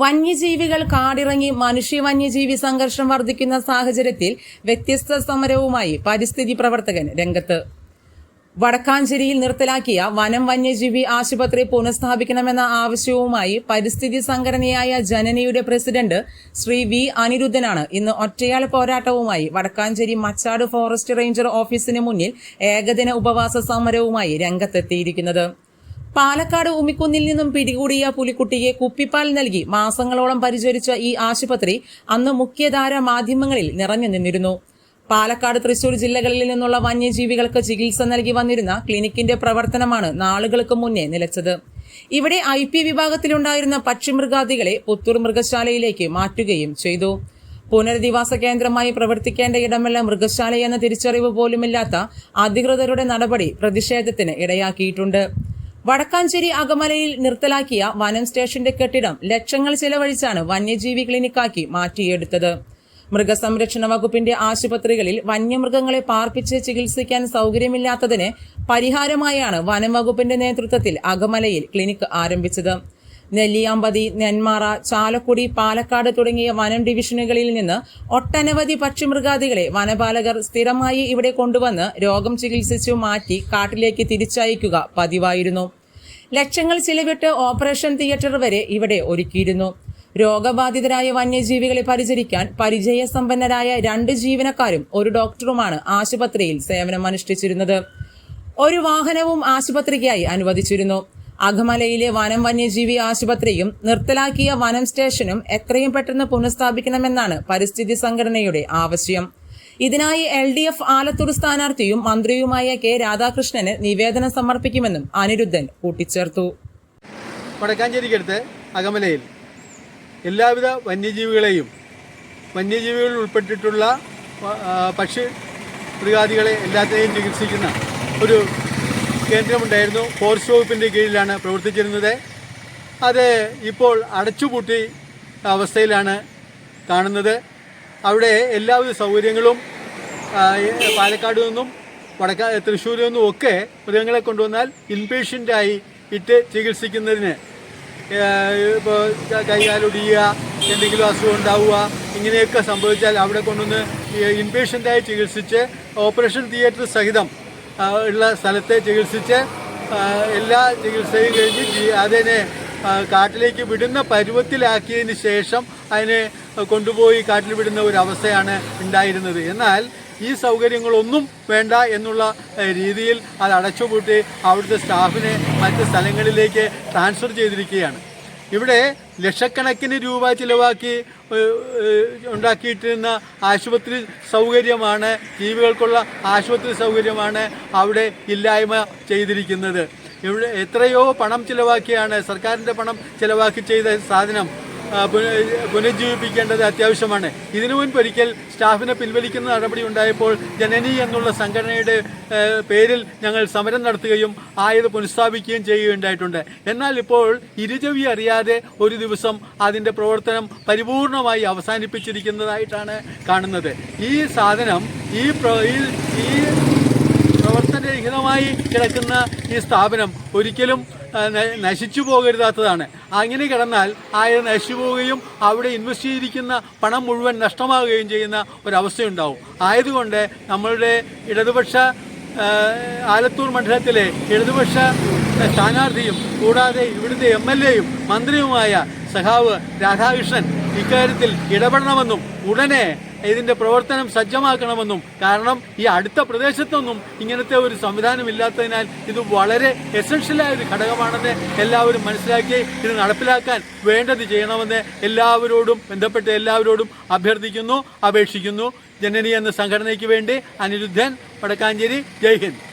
വന്യജീവികൾ കാടിറങ്ങി മനുഷ്യ വന്യജീവി സംഘർഷം വർദ്ധിക്കുന്ന സാഹചര്യത്തിൽ വ്യത്യസ്ത സമരവുമായി പരിസ്ഥിതി പ്രവർത്തകൻ രംഗത്ത്. വടക്കാഞ്ചേരിയിൽ നിർത്തലാക്കിയ വനം വന്യജീവി ആശുപത്രി പുനഃസ്ഥാപിക്കണമെന്ന ആവശ്യവുമായി പരിസ്ഥിതി സംഘടനയായ ജനനിയുടെ പ്രസിഡന്റ് ശ്രീ വി അനിരുദ്ധനാണ് ഇന്ന് ഒറ്റയാൾ പോരാട്ടവുമായി വടക്കാഞ്ചേരി മച്ചാട് ഫോറസ്റ്റ് റേഞ്ചർ ഓഫീസിന് മുന്നിൽ ഏകദിന ഉപവാസ സമരവുമായി രംഗത്തെത്തിയിരിക്കുന്നത്. പാലക്കാട് ഉമിക്കുന്നിൽ നിന്നും പിടികൂടിയ പുലിക്കുട്ടിയെ കുപ്പിപ്പാൽ നൽകി മാസങ്ങളോളം പരിചരിച്ച ഈ ആശുപത്രി അന്ന് മുഖ്യധാര മാധ്യമങ്ങളിൽ നിറഞ്ഞു നിന്നിരുന്നു. പാലക്കാട് തൃശൂർ ജില്ലകളിൽ നിന്നുള്ള വന്യജീവികൾക്ക് ചികിത്സ നൽകി വന്നിരുന്ന ക്ലിനിക്കിന്റെ പ്രവർത്തനമാണ് നാളുകൾക്ക് മുന്നേ നിലച്ചത്. ഇവിടെ ഐ പി വിഭാഗത്തിലുണ്ടായിരുന്ന പക്ഷിമൃഗാദികളെ പുത്തൂർ മൃഗശാലയിലേക്ക് മാറ്റുകയും ചെയ്തു. പുനരധിവാസ കേന്ദ്രമായി പ്രവർത്തിക്കേണ്ട ഇടമല്ല മൃഗശാലയെന്ന തിരിച്ചറിവ് പോലുമില്ലാത്ത അധികൃതരുടെ നടപടി പ്രതിഷേധത്തിന് ഇടയാക്കിയിട്ടുണ്ട്. വടക്കാഞ്ചേരി അകമലയിൽ നിർത്തലാക്കിയ വനം സ്റ്റേഷന്റെ കെട്ടിടം ലക്ഷങ്ങൾ ചെലവഴിച്ചാണ് വന്യജീവി ക്ലിനിക്കാക്കി മാറ്റിയെടുത്തത്. മൃഗസംരക്ഷണ വകുപ്പിന്റെ ആശുപത്രികളിൽ വന്യമൃഗങ്ങളെ പാർപ്പിച്ച് ചികിത്സിക്കാൻ സൗകര്യമില്ലാത്തതിന് പരിഹാരമായാണ് വനം വകുപ്പിന്റെ നേതൃത്വത്തിൽ അകമലയിൽ ക്ലിനിക്ക് ആരംഭിച്ചത്. നെല്ലിയാമ്പതി നെന്മാറ ചാലക്കുടി പാലക്കാട് തുടങ്ങിയ വനം ഡിവിഷനുകളിൽ നിന്ന് ഒട്ടനവധി പക്ഷിമൃഗാദികളെ വനപാലകർ സ്ഥിരമായി ഇവിടെ കൊണ്ടുവന്ന് രോഗം ചികിത്സിച്ചു മാറ്റി കാട്ടിലേക്ക് തിരിച്ചയക്കുക പതിവായിരുന്നു. ലക്ഷങ്ങൾ ചിലവിട്ട് ഓപ്പറേഷൻ തിയേറ്റർ വരെ ഇവിടെ ഒരുക്കിയിരുന്നു. രോഗബാധിതരായ വന്യജീവികളെ പരിചരിക്കാൻ പരിചയസമ്പന്നരായ രണ്ട് ജീവനക്കാരും ഒരു ഡോക്ടറുമാണ് ആശുപത്രിയിൽ സേവനം അനുഷ്ഠിച്ചിരുന്നത് ഒരു വാഹനവും ആശുപത്രിക്കായി അനുവദിച്ചിരുന്നു. അകമലയിലെ വനം വന്യജീവി ആശുപത്രിയും നിർത്തലാക്കിയ വനം സ്റ്റേഷനും എത്രയും പെട്ടെന്ന് പുനഃസ്ഥാപിക്കണമെന്നാണ് പരിസ്ഥിതി സംഘടനയുടെ ആവശ്യം. ഇതിനായി എൽ ഡി എഫ് ആലത്തൂർ സ്ഥാനാർത്ഥിയും മന്ത്രിയുമായ കെ രാധാകൃഷ്ണന് നിവേദനം സമർപ്പിക്കുമെന്നും അനിരുദ്ധൻ കൂട്ടിച്ചേർത്തു. വടക്കാഞ്ചേരിക്കടുത്ത് അകമലയിൽ എല്ലാവിധ വന്യജീവികളെയും വന്യജീവികളിൽ ഉൾപ്പെട്ടിട്ടുള്ള പക്ഷി മൃഗാദികളെ എല്ലാത്തിനെയും ചികിത്സിക്കുന്ന ഒരു കേന്ദ്രമുണ്ടായിരുന്നു. ഫോറസ്റ്റ് വകുപ്പിന്റെ കീഴിലാണ് പ്രവർത്തിച്ചിരുന്നത്. അത് ഇപ്പോൾ അടച്ചുപൂട്ടി അവസ്ഥയിലാണ് കാണുന്നത്. അവിടെ എല്ലാവിധ സൗകര്യങ്ങളും പാലക്കാട് നിന്നും വടക്ക തൃശ്ശൂരിൽ നിന്നും ഒക്കെ മൃഗങ്ങളെ കൊണ്ടുവന്നാൽ ഇൻപേഷ്യന്റായി ഇട്ട് ചികിത്സിക്കുന്നതിന് ഇപ്പോൾ കൈകാലൊടിയുക എന്തെങ്കിലും അസുഖം ഉണ്ടാവുക ഇങ്ങനെയൊക്കെ സംഭവിച്ചാൽ അവിടെ കൊണ്ടുവന്ന് ഇൻപേഷ്യന്റായി ചികിത്സിച്ച് ഓപ്പറേഷൻ തിയേറ്റർ സഹിതം ഉള്ള സ്ഥലത്തെ ചികിത്സിച്ച് എല്ലാ ചികിത്സയും കഴിഞ്ഞ് അതിനെ കാട്ടിലേക്ക് വിടുന്ന പരുവത്തിലാക്കിയതിന് ശേഷം അതിനെ കൊണ്ടുപോയി കാറ്റിൽ വിടുന്ന ഒരു അവസ്ഥയാണ് ഉണ്ടായിരുന്നത്. എന്നാൽ ഈ സൗകര്യങ്ങളൊന്നും വേണ്ട എന്നുള്ള രീതിയിൽ അത് അടച്ചുപൂട്ടി അവിടുത്തെ സ്റ്റാഫിനെ മറ്റ് സ്ഥലങ്ങളിലേക്ക് ട്രാൻസ്ഫർ ചെയ്തിരിക്കുകയാണ്. ഇവിടെ ലക്ഷക്കണക്കിന് രൂപ ചിലവാക്കി ഉണ്ടാക്കിയിട്ടിരുന്ന ആശുപത്രി സൗകര്യമാണ് ജീവികൾക്കുള്ള ആശുപത്രി സൗകര്യമാണ് അവിടെ ഇല്ലായ്മ ചെയ്തിരിക്കുന്നത്. ഇവിടെ എത്രയോ പണം ചിലവാക്കിയാണ് സർക്കാരിന്റെ പണം ചിലവാക്കി ചെയ്ത സാധനം. പുനരുജ്ജീവിപ്പിക്കേണ്ടത് അത്യാവശ്യമാണ്. ഇതിനു മുൻപ് ഒരിക്കൽ സ്റ്റാഫിനെ പിൻവലിക്കുന്ന നടപടി ഉണ്ടായപ്പോൾ ജനനി എന്നുള്ള സംഘടനയുടെ പേരിൽ ഞങ്ങൾ സമരം നടത്തുകയും ആയത് പുനഃസ്ഥാപിക്കുകയും ചെയ്യുകയുണ്ടായിട്ടുണ്ട്. എന്നാൽ ഇപ്പോൾ ഇരുചവി അറിയാതെ ഒരു ദിവസം അതിന്റെ പ്രവർത്തനം പരിപൂർണമായി അവസാനിപ്പിച്ചിരിക്കുന്നതായിട്ടാണ് കാണുന്നത്. ഈ സാധനം ഈ ഈ- പ്രവർത്തനരഹിതമായി കിടക്കുന്ന ഈ സ്ഥാപനം ഒരിക്കലും നശിച്ചു പോകരുതാത്തതാണ്. അങ്ങനെ കിടന്നാൽ ആയത് നശിച്ചു പോവുകയും അവിടെ ഇൻവെസ്റ്റ് ചെയ്തിരിക്കുന്ന പണം മുഴുവൻ നഷ്ടമാവുകയും ചെയ്യുന്ന ഒരവസ്ഥയുണ്ടാവും. ആയതുകൊണ്ട് നമ്മളുടെ ഇടതുപക്ഷ ആലത്തൂർ മണ്ഡലത്തിലെ ഇടതുപക്ഷ സ്ഥാനാർത്ഥിയും കൂടാതെ ഇവിടുത്തെ എം എൽ എയും മന്ത്രിയുമായ സഖാവ് രാധാകൃഷ്ണൻ ഇക്കാര്യത്തിൽ ഇടപെടണമെന്നും ഉടനെ ഇതിന്റെ പ്രവർത്തനം സജ്ജമാക്കണമെന്നും കാരണം ഈ അടുത്ത പ്രദേശത്തൊന്നും ഇങ്ങനത്തെ ഒരു സംവിധാനം ഇല്ലാത്തതിനാൽ ഇത് വളരെ എസൻഷ്യലായ ഒരു ഘടകമാണെന്ന് എല്ലാവരും മനസ്സിലാക്കി ഇത് നടപ്പിലാക്കാൻ വേണ്ടത് ചെയ്യണമെന്ന് എല്ലാവരോടും ബന്ധപ്പെട്ട എല്ലാവരോടും അഭ്യർത്ഥിക്കുന്നു അപേക്ഷിക്കുന്നു. ജനനി എന്ന സംഘടനയ്ക്ക് വേണ്ടി അനിരുദ്ധൻ വടക്കാഞ്ചേരി. ജയ് ഹിന്ദ്.